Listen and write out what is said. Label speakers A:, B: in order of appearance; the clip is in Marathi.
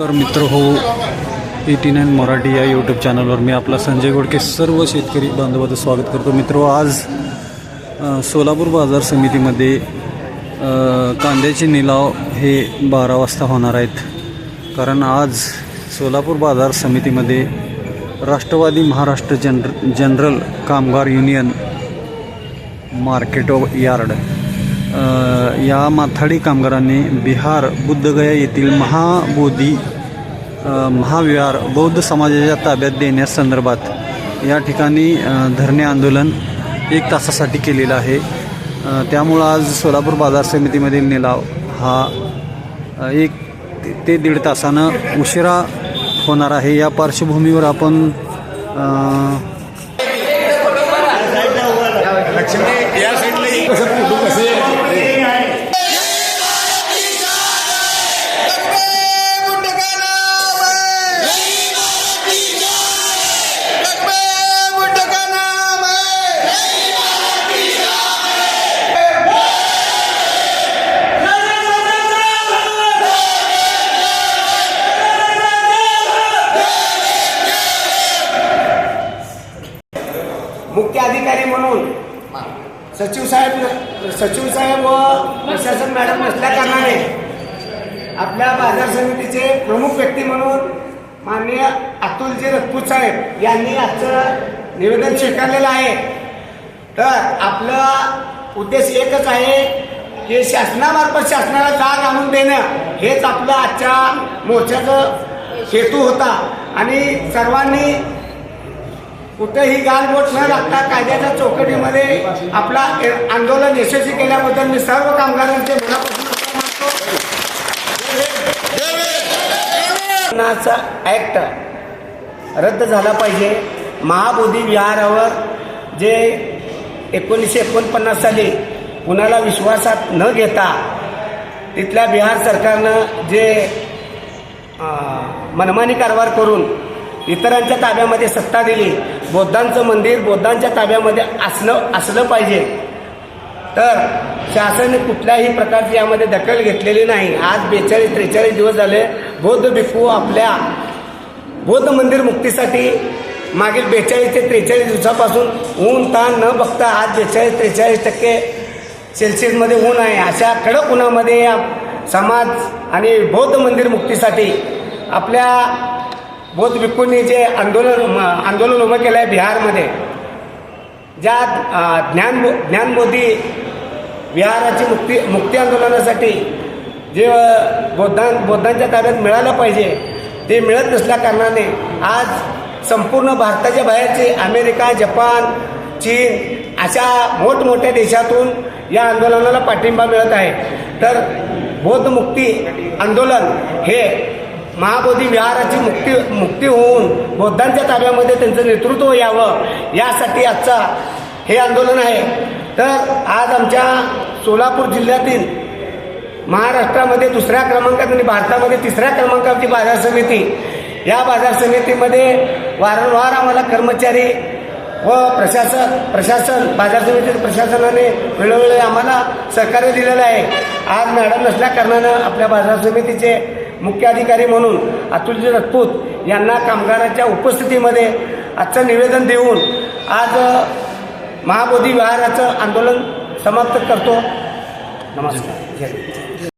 A: तर मित्र हो एटी नाईन मराठी या यूट्यूब चॅनलवर मी आपला संजय गोडके सर्व शेतकरी बांधवाचं स्वागत करतो. मित्र हो, आज सोलापूर बाजार समितीमध्ये कांद्याचे निलाव हे बारा वाजता होणार आहेत. कारण आज सोलापूर बाजार समितीमध्ये राष्ट्रवादी महाराष्ट्र जनर जनरल कामगार युनियन मार्केट ऑफ यार्ड या माथाडी कामगारांनी बिहार बुद्धगया येथील महाबोधी महाविहार बौद्ध समाजाच्या ताब्यात देण्यासंदर्भात या ठिकाणी धरणे आंदोलन एक तासासाठी केलेलं आहे. त्यामुळं आज सोलापूर बाजार समितीमधील निलाव हा एक ते- दीड तासानं उशिरा होणार आहे. या पार्श्वभूमीवर आपण अ,
B: मुख्य अधिकारी म्हणून. सचिव साहेब सचिव साहेब व प्रशासन मॅडम नसल्या कारणाने आपल्या बाजार समितीचे प्रमुख व्यक्ती म्हणून माननीय अतुलजी रजपूत साहेब यांनी आजचं निवेदन स्वीकारलेलं आहे. तर आपला उद्देश एकच आहे की शासनामार्फत शासनाला जाग आणून देणं. हेच आपलं आजच्या मोर्चाचं हेतू होता. आणि सर्वांनी कुठेही गालबोट न लागता कायद्याच्या चौकटीमध्ये आपला आंदोलन यशस्वी केल्याबद्दल मी सर्व कामगारांचे मनापासून ऍक्ट रद्द झाला पाहिजे. महाबोधी विहारावर जे एकोणीसशे एकोणपन्नास साली कुणाला विश्वासात न घेता तिथल्या बिहार सरकारनं जे मनमानी कारभार करून इतरांच्या ताब्यामध्ये सत्ता दिली. बौद्धांचं मंदिर बौद्धांच्या ताब्यामध्ये असलं असलं पाहिजे. तर शासनाने कुठल्याही प्रकारची यामध्ये दखल घेतलेली नाही. आज बेचाळीस त्रेचाळीस दिवस झाले. बौद्ध भिक्खू आपल्या बौद्ध मंदिर मुक्तीसाठी मागील बेचाळीस ते त्रेचाळीस दिवसापासून ऊन ताण न बघता आज बेचाळीस त्रेचाळीस टक्के सेल्सिअसमध्ये ऊन आहे. अशा कडक उन्हामध्ये समाज आणि बौद्ध मंदिर मुक्तीसाठी आपल्या बौद्ध भिक्खूंनी जे आंदोलन आंदोलन उभं केलं आहे बिहारमध्ये ज्या ज्ञान ज्ञानबोधी विहाराची मुक्ती मुक्ती आंदोलनासाठी जे बौद्धां बौद्धांच्या ताब्यात मिळालं पाहिजे ते मिळत नसल्या कारणाने आज संपूर्ण भारताच्या बाहेरचे अमेरिका जपान चीन अशा मोठमोठ्या देशातून या आंदोलनाला पाठिंबा मिळत आहे. तर बौद्ध मुक्ती आंदोलन हे महाबोधी विहाराची मुक्ती मुक्ती होऊन बौद्धांच्या ताब्यामध्ये त्यांचं नेतृत्व यावं यासाठी आजचा हे आंदोलन आहे. तर आज आमच्या सोलापूर जिल्ह्यातील महाराष्ट्रामध्ये दुसऱ्या क्रमांकात आणि भारतामध्ये तिसऱ्या क्रमांकाची बाजार समिती. या बाजार समितीमध्ये वारंवार आम्हाला कर्मचारी व प्रशासन प्रशासन बाजार समितीत प्रशासनाने वेळोवेळी आम्हाला सहकार्य दिलेलं आहे. आज मॅडम नसल्या कारणानं आपल्या बाजार समितीचे मुख्य अधिकारी म्हणून अतुलजी राजपूत यांना कामगारांच्या उपस्थितीमध्ये आजचं निवेदन देऊन आज महाबोधी विहाराचं आंदोलन समाप्त करतो. नमस्कार.